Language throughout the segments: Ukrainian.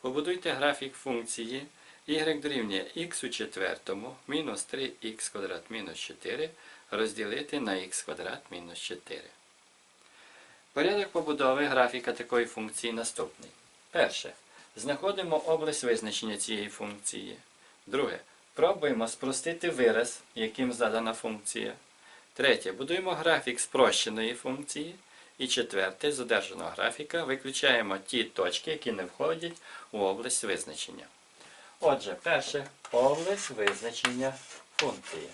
Побудуйте графік функції y дорівнює x у четвертому мінус 3х квадрат мінус 4 розділити на х квадрат мінус 4. Порядок побудови графіка такої функції наступний. Перше. Знаходимо область визначення цієї функції. Друге. Пробуємо спростити вираз, яким задана функція. Третє. Будуємо графік спрощеної функції. І четверте, з одержаного графіка виключаємо ті точки, які не входять у область визначення. Отже, перше область визначення функції.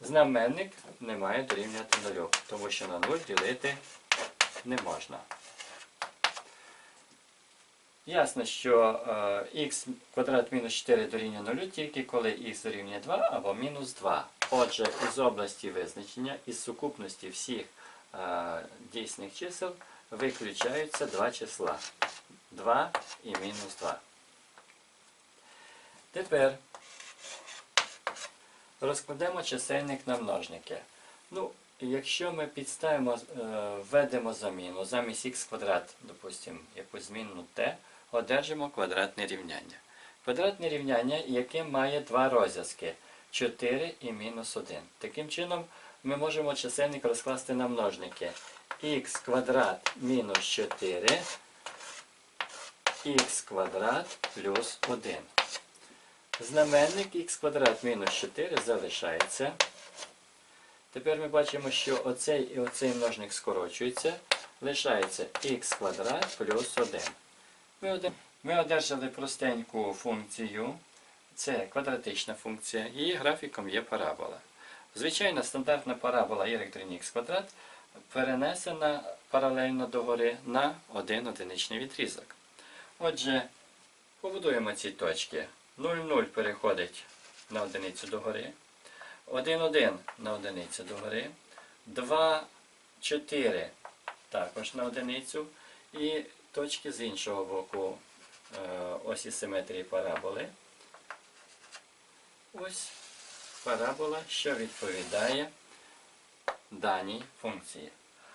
Знаменник не має дорівнювати нулю, тому що на 0 ділити не можна. Ясно, що е, х квадрат мінус 4 дорівнює 0 тільки коли х дорівнює 2 або мінус 2. Отже, із області визначення, із сукупності всіх дійсних чисел виключаються два числа. 2 і мінус 2. Тепер розкладемо чисельник на множники. Ну, якщо ми підставимо, е, введемо заміну, замість х квадрат, допустимо, якусь змінну t, одержимо квадратне рівняння. Квадратне рівняння, яке має два розв'язки 4 і мінус 1. Таким чином, ми можемо чисельник розкласти на множники х квадрат мінус 4, х квадрат плюс 1. Знаменник х квадрат мінус 4 залишається. Тепер ми бачимо, що оцей і оцей множник скорочується. Лишається х квадрат плюс 1. Ми, одержали простеньку функцію. Це квадратична функція. Її графіком є парабола. Звичайна стандартна парабола y х квадрат перенесена паралельно догори на один одиничний відрізок. Отже, побудуємо ці точки. 0,0 переходить на одиницю догори. 1,1 на одиницю догори. 2, 4 також на одиницю. І точки з іншого боку е, осі симетрії параболи. Ось парабола, що відповідає даній функції.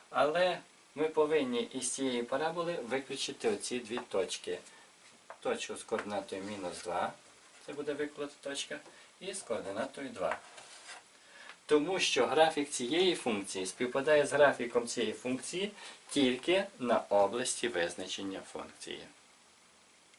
Але ми повинні із цієї параболи виключити оці дві точки. Точку з координатою мінус 2, це буде виклад точка, і з координатою 2. Тому що графік цієї функції співпадає з графіком цієї функції тільки на області визначення функції.